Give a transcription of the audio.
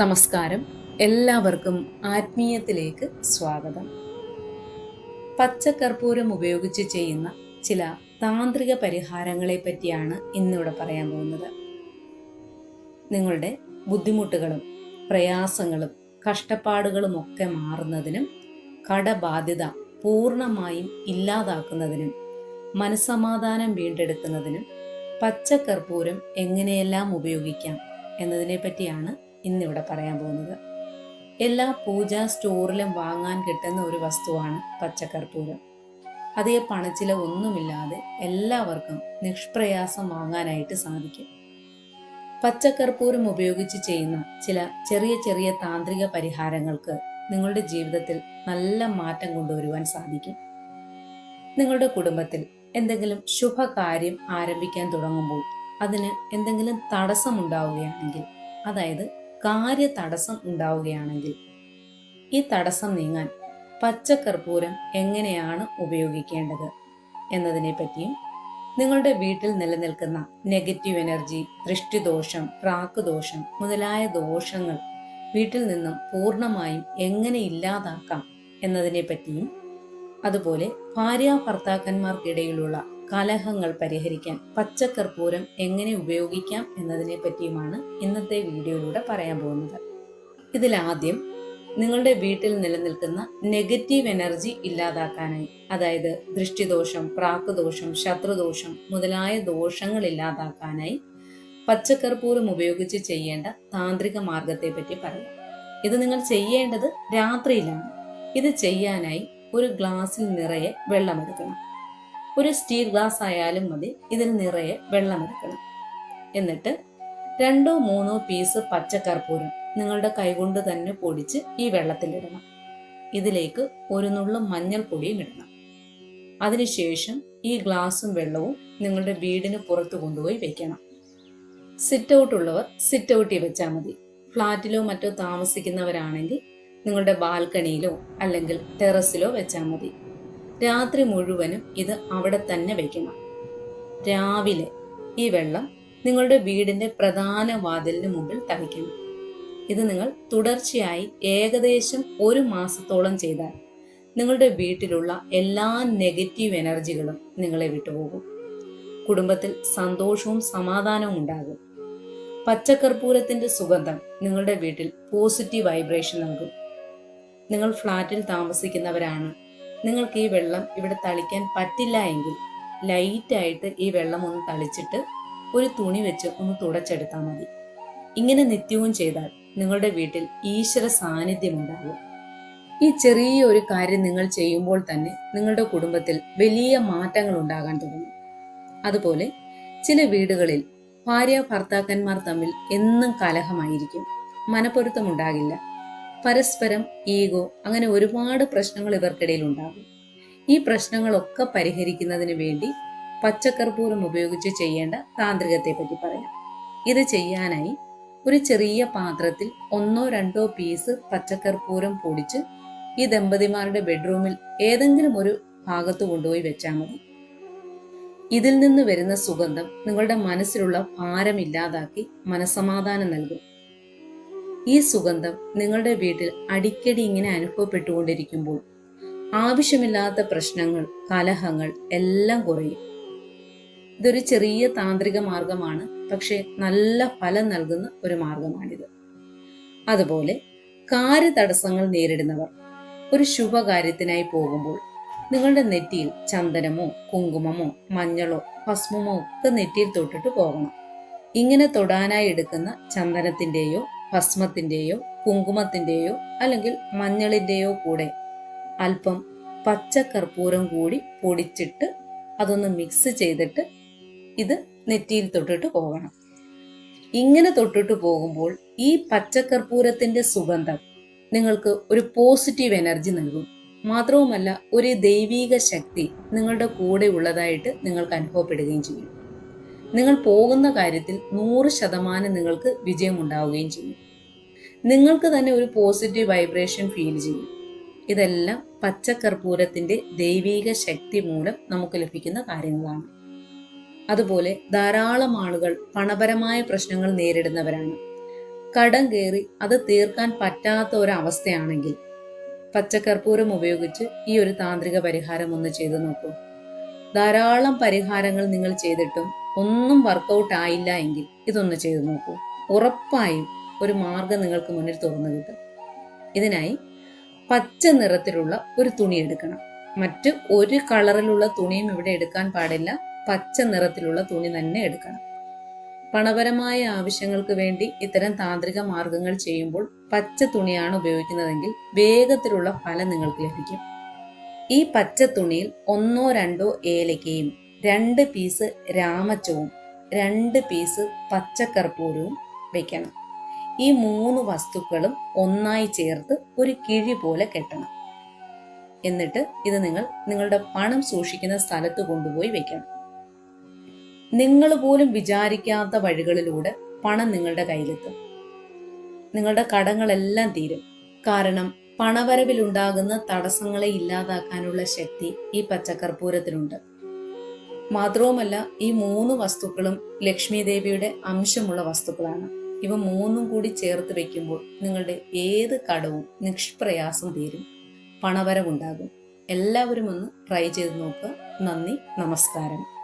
നമസ്കാരം. എല്ലാവർക്കും ആത്മീയത്തിലേക്ക് സ്വാഗതം. പച്ചക്കർപ്പൂരം ഉപയോഗിച്ച് ചെയ്യുന്ന ചില താന്ത്രിക പരിഹാരങ്ങളെ പറ്റിയാണ് ഇന്നിവിടെ പറയാൻ പോകുന്നത്. നിങ്ങളുടെ ബുദ്ധിമുട്ടുകളും പ്രയാസങ്ങളും കഷ്ടപ്പാടുകളും ഒക്കെ മാറുന്നതിനും കടബാധ്യത പൂർണമായും ഇല്ലാതാക്കുന്നതിനും മനസമാധാനം വീണ്ടെടുക്കുന്നതിനും പച്ചക്കർപ്പൂരം എങ്ങനെയെല്ലാം ഉപയോഗിക്കാം എന്നതിനെ പറ്റിയാണ് ഇന്നിവിടെ പറയാൻ പോകുന്നത്. എല്ലാ പൂജാ സ്റ്റോറിലും വാങ്ങാൻ കിട്ടുന്ന ഒരു വസ്തുവാണ് പച്ചക്കർപ്പൂരം. അതേ പണച്ചില ഒന്നുമില്ലാതെ എല്ലാവർക്കും നിഷ്പ്രയാസം വാങ്ങാനായിട്ട് സാധിക്കും. പച്ചക്കർപ്പൂരം ഉപയോഗിച്ച് ചെയ്യുന്ന ചില ചെറിയ ചെറിയ താന്ത്രിക പരിഹാരങ്ങൾക്ക് നിങ്ങളുടെ ജീവിതത്തിൽ നല്ല മാറ്റം കൊണ്ടുവരുവാൻ സാധിക്കും. നിങ്ങളുടെ കുടുംബത്തിൽ എന്തെങ്കിലും ശുഭകാര്യം ആരംഭിക്കാൻ തുടങ്ങുമ്പോൾ അതിന് എന്തെങ്കിലും തടസ്സമുണ്ടാവുകയാണെങ്കിൽ അതായത് കാര്യ തടസ്സം ഉണ്ടാവുകയാണെങ്കിൽ ഈ തടസ്സം നീങ്ങാൻ പച്ചക്കർപ്പൂരം എങ്ങനെയാണ് ഉപയോഗിക്കേണ്ടത് എന്നതിനെ പറ്റിയും നിങ്ങളുടെ വീട്ടിൽ നിലനിൽക്കുന്ന നെഗറ്റീവ് എനർജി ദൃഷ്ടിദോഷം പ്രാക്കുദോഷം മുതലായ ദോഷങ്ങൾ വീട്ടിൽ നിന്നും പൂർണമായും എങ്ങനെ ഇല്ലാതാക്കാം എന്നതിനെ പറ്റിയും അതുപോലെ ഭാര്യ ഭർത്താക്കന്മാർക്കിടയിലുള്ള കലഹങ്ങൾ പരിഹരിക്കാൻ പച്ചക്കർപ്പൂരം എങ്ങനെ ഉപയോഗിക്കാം എന്നതിനെ പറ്റിയുമാണ് ഇന്നത്തെ വീഡിയോയിലൂടെ പറയാൻ പോകുന്നത്. ഇതിലാദ്യം നിങ്ങളുടെ വീട്ടിൽ നിലനിൽക്കുന്ന നെഗറ്റീവ് എനർജി ഇല്ലാതാക്കാനായി അതായത് ദൃഷ്ടിദോഷം പ്രാക്കുദോഷം ശത്രുദോഷം മുതലായ ദോഷങ്ങൾ ഇല്ലാതാക്കാനായി പച്ചക്കർപ്പൂരം ഉപയോഗിച്ച് ചെയ്യേണ്ട താന്ത്രിക മാർഗത്തെ പറ്റി പറയാം ഇത് നിങ്ങൾ ചെയ്യേണ്ടത് രാത്രിയിലാണ്. ഇത് ചെയ്യാനായി ഒരു ഗ്ലാസ്സിൽ നിറയെ വെള്ളമെടുക്കണം ഒരു സ്റ്റീൽ ഗ്ലാസ് ആയാലും മതി. ഇതിൽ നിറയെ വെള്ളമെടുക്കണം. എന്നിട്ട് രണ്ടോ മൂന്നോ പീസ് പച്ചക്കർപ്പൂരം നിങ്ങളുടെ കൈകൊണ്ട് തന്നെ പൊടിച്ച് ഈ വെള്ളത്തിലിടണം. ഇതിലേക്ക് ഒരു നുള്ളും മഞ്ഞൾപ്പൊടിയും ഇടണം. അതിനുശേഷം ഈ ഗ്ലാസും വെള്ളവും നിങ്ങളുടെ വീടിന് പുറത്ത് കൊണ്ടുപോയി വെക്കണം. സിറ്റ് ഔട്ട് ഉള്ളവർ സിറ്റ് ഔട്ടിൽ വെച്ചാൽ മതി. ഫ്ലാറ്റിലോ മറ്റോ താമസിക്കുന്നവരാണെങ്കിൽ നിങ്ങളുടെ ബാൽക്കണിയിലോ അല്ലെങ്കിൽ ടെറസിലോ വെച്ചാൽ മതി. രാത്രി മുഴുവനും ഇത് അവിടെ തന്നെ വയ്ക്കണം രാവിലെ ഈ വെള്ളം നിങ്ങളുടെ വീടിന്റെ പ്രധാന വാതിലിന് മുമ്പിൽ തളിക്കണം. ഇത് നിങ്ങൾ തുടർച്ചയായി ഏകദേശം ഒരു മാസത്തോളം ചെയ്താൽ നിങ്ങളുടെ വീട്ടിലുള്ള എല്ലാ നെഗറ്റീവ് എനർജികളും നിങ്ങളെ വിട്ടുപോകും. കുടുംബത്തിൽ സന്തോഷവും സമാധാനവും ഉണ്ടാകും. പച്ചക്കർപ്പൂരത്തിന്റെ സുഗന്ധം നിങ്ങളുടെ വീട്ടിൽ പോസിറ്റീവ് വൈബ്രേഷൻ നൽകും. നിങ്ങൾ ഫ്ലാറ്റിൽ താമസിക്കുന്നവരാണ് നിങ്ങൾക്ക് ഈ വെള്ളം ഇവിടെ തളിക്കാൻ പറ്റില്ല എങ്കിൽ ലൈറ്റായിട്ട് ഈ വെള്ളം ഒന്ന് തളിച്ചിട്ട് ഒരു തുണി വെച്ച് ഒന്ന് തുടച്ചെടുത്താൽ മതി. ഇങ്ങനെ നിത്യവും ചെയ്താൽ നിങ്ങളുടെ വീട്ടിൽ ഈശ്വര സാന്നിധ്യം ഉണ്ടാകും. ഈ ചെറിയ ഒരു കാര്യം നിങ്ങൾ ചെയ്യുമ്പോൾ തന്നെ നിങ്ങളുടെ കുടുംബത്തിൽ വലിയ മാറ്റങ്ങൾ ഉണ്ടാകാൻ തുടങ്ങും. അതുപോലെ ചില വീടുകളിൽ ഭാര്യ ഭർത്താക്കന്മാർ തമ്മിൽ എന്നും കലഹമായിരിക്കും. മനപ്പൊരുത്തമുണ്ടാകില്ല പരസ്പരം ഈഗോ അങ്ങനെ ഒരുപാട് പ്രശ്നങ്ങൾ ഇവർക്കിടയിൽ ഉണ്ടാകും ഈ പ്രശ്നങ്ങളൊക്കെ പരിഹരിക്കുന്നതിന് വേണ്ടി പച്ചക്കർപ്പൂരം ഉപയോഗിച്ച് ചെയ്യേണ്ട താന്ത്രികത്തെ പറ്റി പറയാം. ഇത് ചെയ്യാനായി ഒരു ചെറിയ പാത്രത്തിൽ ഒന്നോ രണ്ടോ പീസ് പച്ചക്കർപ്പൂരം പൊടിച്ച് ഈ ദമ്പതിമാരുടെ ബെഡ്റൂമിൽ ഏതെങ്കിലും ഒരു ഭാഗത്ത് കൊണ്ടുപോയി വെച്ചാൽ മതി. ഇതിൽ നിന്ന് വരുന്ന സുഗന്ധം നിങ്ങളുടെ മനസ്സിലുള്ള ഭാരം ഇല്ലാതാക്കി മനസമാധാനം നൽകും. ഈ സുഗന്ധം നിങ്ങളുടെ വീട്ടിൽ അടിക്കടി ഇങ്ങനെ അനുഭവപ്പെട്ടുകൊണ്ടിരിക്കുമ്പോൾ ആവശ്യമില്ലാത്ത പ്രശ്നങ്ങൾ കലഹങ്ങൾ എല്ലാം കുറയും. ഇതൊരു ചെറിയ താന്ത്രിക മാർഗമാണ് പക്ഷേ നല്ല ഫലം നൽകുന്ന ഒരു മാർഗമാണിത്. അതുപോലെ കാര്യ തടസ്സങ്ങൾ നേരിടുന്നവർ ഒരു ശുഭകാര്യത്തിനായി പോകുമ്പോൾ നിങ്ങളുടെ നെറ്റിയിൽ ചന്ദനമോ കുങ്കുമമോ മഞ്ഞളോ ഭസ്മമോ ഒക്കെ നെറ്റിയിൽ തൊട്ടിട്ട് പോകണം. ഇങ്ങനെ തൊടാനായി എടുക്കുന്ന ചന്ദനത്തിന്റെയോ ഭസ്മത്തിന്റെയോ കുങ്കുമത്തിന്റെയോ അല്ലെങ്കിൽ മഞ്ഞളിന്റെയോ കൂടെ. അല്പം പച്ചക്കർപ്പൂരം കൂടി പൊടിച്ചിട്ട് അതൊന്ന് മിക്സ് ചെയ്തിട്ട് ഇത് നെറ്റിയിൽ തൊട്ടിട്ട് പോകണം. ഇങ്ങനെ തൊട്ടിട്ട് പോകുമ്പോൾ ഈ പച്ചക്കർപ്പൂരത്തിന്റെ സുഗന്ധം നിങ്ങൾക്ക് ഒരു പോസിറ്റീവ് എനർജി നൽകും. മാത്രവുമല്ല ഒരു ദൈവീക ശക്തി നിങ്ങളുടെ കൂടെ ഉള്ളതായിട്ട് നിങ്ങൾക്ക് അനുഭവപ്പെടുകയും ചെയ്യും. നിങ്ങൾ പോകുന്ന കാര്യത്തിൽ നൂറ് ശതമാനം നിങ്ങൾക്ക് വിജയമുണ്ടാവുകയും ചെയ്യും. നിങ്ങൾക്ക് തന്നെ ഒരു പോസിറ്റീവ് വൈബ്രേഷൻ ഫീൽ ചെയ്യും. ഇതെല്ലാം പച്ചക്കർപ്പൂരത്തിന്റെ ദൈവീക ശക്തി മൂലം നമുക്ക് ലഭിക്കുന്ന കാര്യങ്ങളാണ്. അതുപോലെ ധാരാളം ആളുകൾ പണപരമായ പ്രശ്നങ്ങൾ നേരിടുന്നവരാണ്. കടം കയറി അത് തീർക്കാൻ പറ്റാത്ത ഒരവസ്ഥയാണെങ്കിൽ പച്ചക്കർപ്പൂരം ഉപയോഗിച്ച് ഈ ഒരു താന്ത്രിക പരിഹാരം ഒന്ന് ചെയ്തു നോക്കൂ. ധാരാളം പരിഹാരങ്ങൾ നിങ്ങൾ ചെയ്തിട്ടും ഒന്നും വർക്കൗട്ട് ആയില്ല എങ്കിൽ ഇതൊന്ന് ചെയ്തു നോക്കൂ. ഉറപ്പായും ഒരു മാർഗം നിങ്ങൾക്ക് മുന്നിൽ തുറന്നു കിട്ടും. ഇതിനായി പച്ച നിറത്തിലുള്ള ഒരു തുണി എടുക്കണം. മറ്റ് ഒരു കളറിലുള്ള തുണിയും ഇവിടെ എടുക്കാൻ പാടില്ല. പച്ച നിറത്തിലുള്ള തുണി തന്നെ എടുക്കണം. പണപരമായ ആവശ്യങ്ങൾക്ക് വേണ്ടി ഇത്തരം താന്ത്രിക മാർഗങ്ങൾ ചെയ്യുമ്പോൾ പച്ച തുണിയാണ് ഉപയോഗിക്കുന്നതെങ്കിൽ വേഗത്തിലുള്ള ഫലം നിങ്ങൾക്ക് ലഭിക്കും. ഈ പച്ച തുണിയിൽ ഒന്നോ രണ്ടോ ഏലക്കയും രണ്ട് പീസ് രാമച്ചവും രണ്ട് പീസ് പച്ചക്കർപ്പൂരവും വെക്കണം. ഈ മൂന്ന് വസ്തുക്കളും ഒന്നായി ചേർത്ത് ഒരു കിഴി പോലെ കെട്ടണം. എന്നിട്ട് ഇത് നിങ്ങൾ നിങ്ങളുടെ പണം സൂക്ഷിക്കുന്ന സ്ഥലത്ത് കൊണ്ടുപോയി വെക്കണം. നിങ്ങൾ പോലും വിചാരിക്കാത്ത വഴികളിലൂടെ പണം നിങ്ങളുടെ കയ്യിലെത്തും. നിങ്ങളുടെ കടങ്ങളെല്ലാം തീരും. കാരണം പണവരവിലുണ്ടാകുന്ന തടസ്സങ്ങളെ ഇല്ലാതാക്കാനുള്ള ശക്തി ഈ പച്ചക്കർപ്പൂരത്തിനുണ്ട്. മാത്രവുമല്ല ഈ മൂന്ന് വസ്തുക്കളും ലക്ഷ്മി ദേവിയുടെ അംശമുള്ള വസ്തുക്കളാണ്. ഇവ മൂന്നും കൂടി ചേർത്ത് വെക്കുമ്പോൾ നിങ്ങളുടെ ഏത് കടവും നിഷ്പ്രയാസം തീരും. പണവരവുണ്ടാകും. എല്ലാവരും ഒന്ന് ട്രൈ ചെയ്ത് നോക്കുക. നന്ദി നമസ്കാരം.